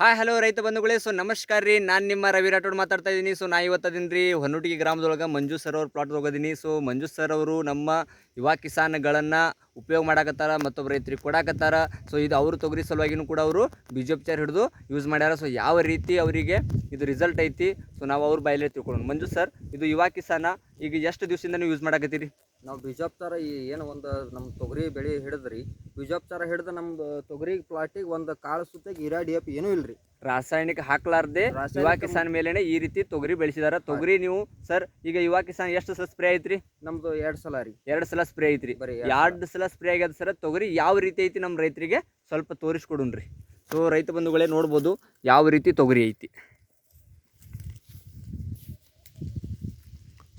Hi hello ರೈತ ಬಂಧುಗಳೇ. So ನಮಸ್ಕಾರ ರೀ. ನಾನು ನಿಮ್ಮ ರವಿ ರಾಠೋಡ್ ಮಾತಾಡ್ತಾ ಇದ್ದೀನಿ. ಸೊ ನಾ ಇವತ್ತದೀನಿ ರೀ ಹೊನ್ನುಟಿಗೆ ಗ್ರಾಮದೊಳಗೆ ಮಂಜು ಸರ್ ಅವ್ರ ಪ್ಲಾಟ್ ಹೋಗೋದೀನಿ. ಸೊ ಮಂಜು ಸರ್ ಅವರು ನಮ್ಮ ಯುವ ಕಿಸಾನ್ಗಳನ್ನು ಉಪಯೋಗ ಮಾಡಾಕತ್ತಾರ, ಮತ್ತೊಬ್ಬ ರೈತರಿಗೆ ಕೊಡಾಕತ್ತಾರ. ಸೊ ಇದು ಅವರು ತೊಗರಿ ಸಲುವಾಗಿನೂ ಕೂಡ ಅವರು ಬೀಜೋಪಚಾರ ಹಿಡಿದು ಯೂಸ್ ಮಾಡ್ಯಾರ. ಸೊ ಯಾವ ರೀತಿ ಅವರಿಗೆ ಇದು ರಿಸಲ್ಟ್ ಐತಿ? ಸೊ ನಾವು ಅವ್ರ ಬಾಯಲ್ಲೇ ತಿಳ್ಕೊಳೋಣ ಮಂಜು ಸರ್ ಇದು ಯುವ ಕಿಸಾನ, ಈಗ ಎಷ್ಟು ದಿವಸದಿಂದ ಯೂಸ್ ಮಾಡಾಕತ್ತೀರಿ? ನಾವು ಬೀಜೋಪಚಾರ ಈ ಏನು ಒಂದು ನಮ್ಮ ತೊಗರಿ ಬೆಳೆ ಹಿಡಿದ್ರಿ. ಬೀಜೋಪಚಾರ ಹಿಡಿದು ನಮ್ಮದು ತೊಗರಿ ಪ್ಲಾಟಿಗೆ ಒಂದು ಕಾಳು ಸುತ್ತಿಗೆ ಇರಾ ಡಿ ಏನೂ ಇಲ್ರಿ. ರಾಸಾಯನಿಕ ಹಾಕ್ಲಾರ್ದೆ ಯುವ ಕಿಸಾನ್ ಮೇಲೆನೆ ಈ ರೀತಿ ತೊಗರಿ ಬೆಳೆಸಿದಾರ. ತೊಗರಿ ನೀವು ಸರ್ ಈಗ ಯುವ ಕಿಸಾನ್ ಎಷ್ಟು ಸಲ ಸ್ಪ್ರೇ ಐತ್ರಿ? ನಮ್ದು ಎರಡು ಸಲ ರೀ. ಎರಡು ಸಲ ಸ್ಪ್ರೇ ಐತ್ರಿ. ಬರೀ ಎರಡು ಸಲ. ಸ್ಪ್ರೇ ಆಗ್ಯದ ಸರ್ ತೊಗರಿ ಯಾವ ರೀತಿ ಐತಿ ನಮ್ಮ ರೈತರಿಗೆ ಸ್ವಲ್ಪ ತೋರಿಸ್ಕೊಡುನ್ರಿ ಸೊ ರೈತ ಬಂಧುಗಳೇ ನೋಡ್ಬೋದು ಯಾವ ರೀತಿ ತೊಗರಿ ಐತಿ.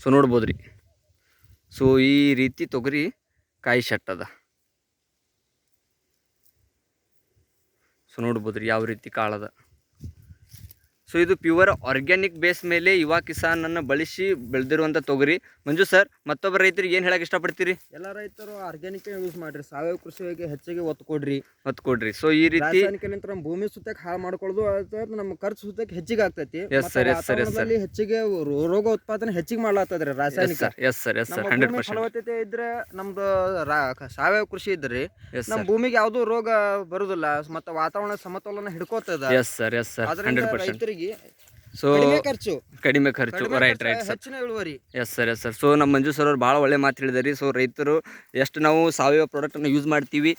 ಸೊ ನೋಡ್ಬೋದು ರೀ ಸೊ ಈ ರೀತಿ ತೊಗರಿ ಕಾಯಿ ಶಟ್ಟದ ಸೊ ನೋಡ್ಬೋದು ರೀ ಯಾವ ರೀತಿ ಕಾಳದ. ಸೊ ಇದು ಪ್ಯೂರ್ ಆರ್ಗ್ಯಾನಿಕ್ ಬೇಸ್ ಮೇಲೆ ಯುವ ಕಿಸಾನನ್ನು ಬಳಸಿ ಬೆಳೆದಿರುವಂಥ ತೊಗರಿ. ಮಂಜು ಸರ್ ಮತ್ತೊಬ್ಬ ರೈತರಿಗೆ ಏನು ಹೇಳಕ್ಕೆ ಇಷ್ಟಪಡ್ತೀರಿ? ಎಲ್ಲ ರೈತರು ಆರ್ಗ್ಯಾನಿಕ್ ಯೂಸ್ ಮಾಡ್ರಿ. ಸಾವಯವ ಕೃಷಿಗೆ ಹೆಚ್ಚಿಗೆ ಒತ್ತು ಕೊಡ್ರಿ. ಒತ್ತು ಕೊಡ್ರಿ. ಸೊ ಈ ರೀತಿ ನಮ್ಮ ಭೂಮಿ ಸುತ್ತಕ್ಕೆ ಹಾಳು ಮಾಡ್ಕೊಳ್ಳೋದು ನಮ್ಮ ಖರ್ಚು ಸುತ್ತಕ್ಕೆ ಹೆಚ್ಚಿಗೆ ಆಗ್ತೈತಿ. ಎಸ್ ಹೆಚ್ಚಿಗೆ ರೋಗ ಉತ್ಪಾದನೆ ಹೆಚ್ಚಿಗೆ ಮಾಡ್ಲಾತದ್ರಿ ರಾಸಾಯನಿಕ. Sir yes sir yes sir hundred percent ಫಲವತ್ತತೆ ಇದ್ರೆ ನಮ್ದು ಸಾವಯವ ಕೃಷಿ ಇದ್ರಿ. ನಮ್ಮ ಭೂಮಿಗೆ ಯಾವ್ದು ರೋಗ ಬರುದಿಲ್ಲ. ಮತ್ತೆ ವಾತಾವರಣ ಸಮತೋಲನ ಹಿಡ್ಕೋತದ. Yes sir yes sir hundred percent ರೈತರಿಗೆ ಸೊ ಕಡಿಮೆ ಖರ್ಚು. ಕಡಿಮೆ ಖರ್ಚು. ರೈಟ್ ರೈಟ್ ಸರ್ ಹೆಚ್ಚಿನ ಇಳುವರಿ. Yes sir yes sir so ನಮ್ಮ ಮಂಜು ಸರ್ ಅವ್ರು ಭಾಳ ಒಳ್ಳೆ ಮಾತು ಹೇಳಿದಾರೆ. ಸೊ ರೈತರು ಎಷ್ಟು ನಾವು ಸಾವಯವ ಪ್ರಾಡಕ್ಟನ್ನು ಯೂಸ್ ಮಾಡ್ತೀವಿ.